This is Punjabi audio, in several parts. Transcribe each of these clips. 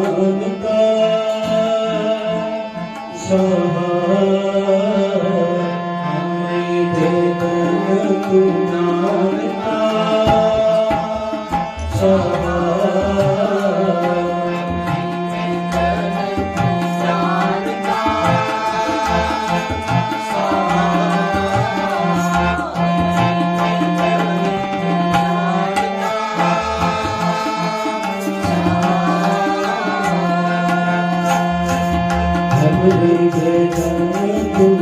ਨਾਮ ਕਾ ਸਹਾਰਾ ਹਮੇ ਦੇ ਤਨ ਤੂੰ Guru Jai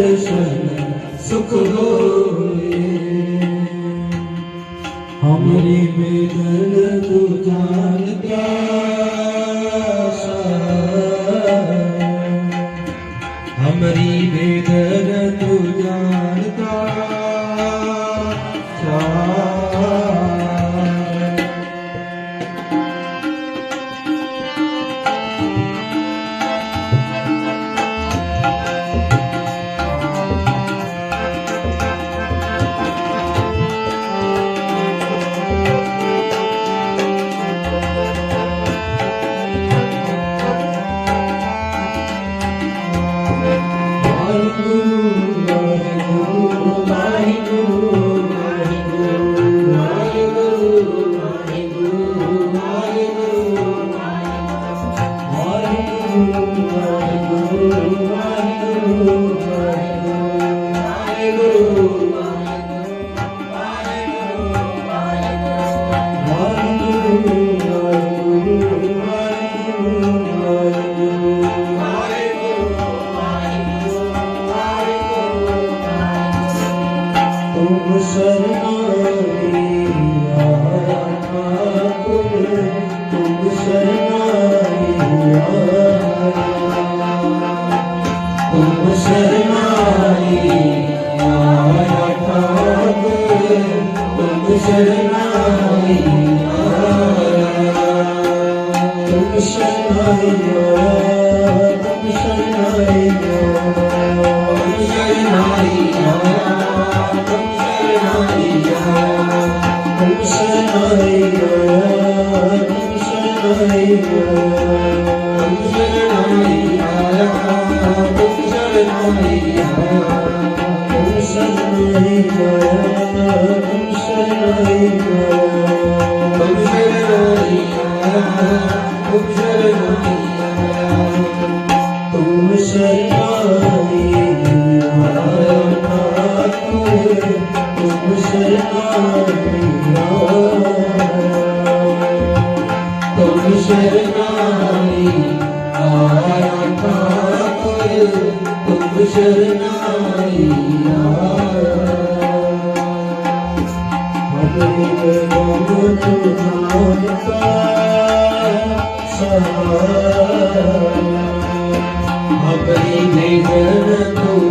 ਮੇਰੇ ਸ਼ਰਨ ਸੁਖ ਹੋਏ ਹਮਰੀ ਬੇਦਨ Hare 一个人 ਸਹਾਰਾ ਅਗਰੀ ਨਿਗਰ ਤੂੰ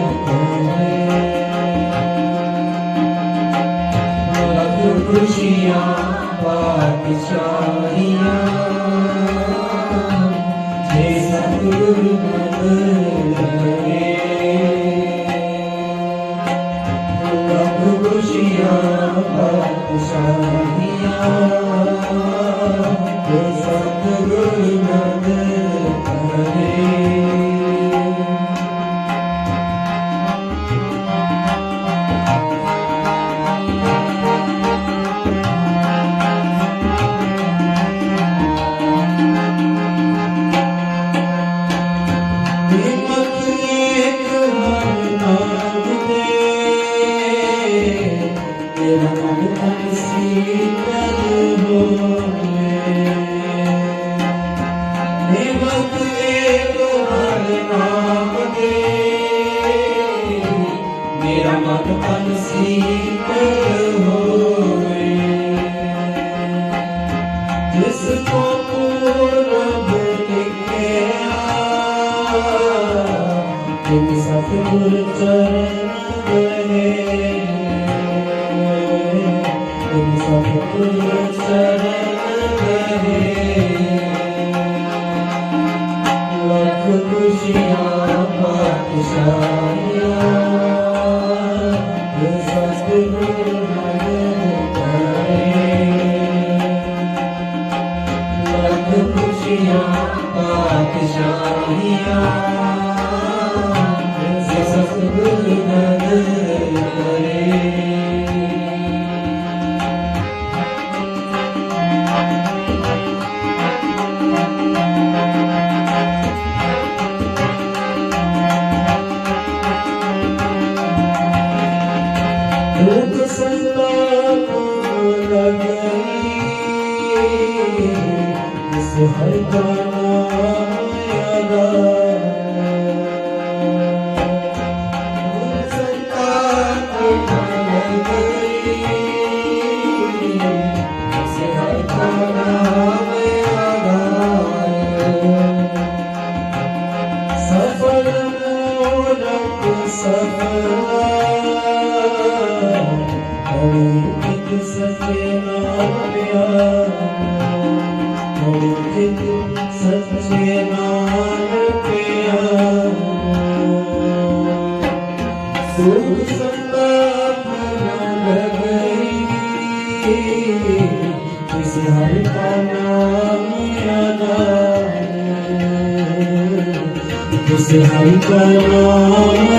Shri Ram Bhakti Sadhya What a wonderful sleep. Jesus, we हर ਸੱਚੇ ਨਾਮ ਪਿਆਰਾ ਹੋ ਜਿਤ ਸੱਚੇ ਨਾਮ ਪਿਆਰਾ ਸੁਖ ਸੰਤਾ ਪਰਮ ਲਗਈ ਜਿਸ ਹਰਿ ਕਾ ਨਾਮ ਅਨਾਮ ਜਿਸ ਹਰਿ ਕਾ ਨਾਮ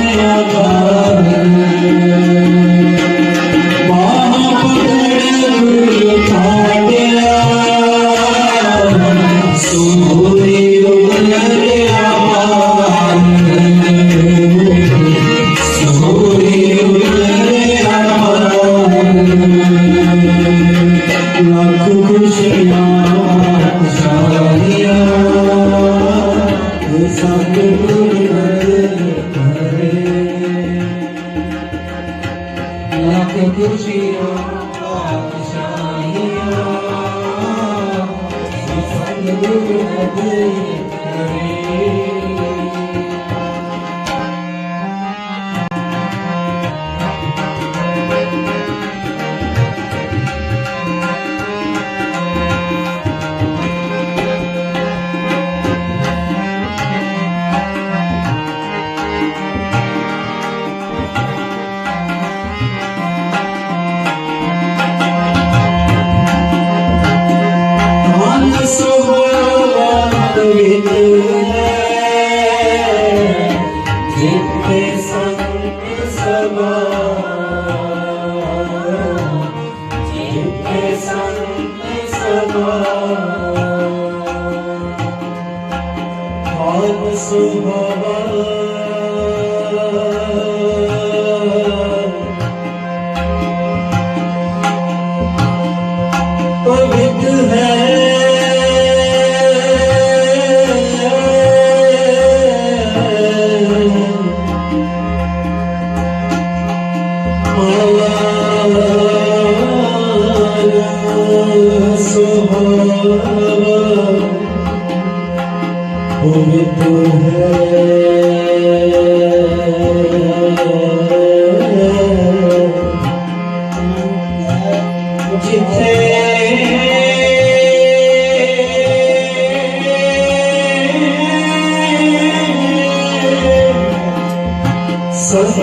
Hallelujah. Oh,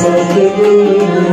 Sadhguru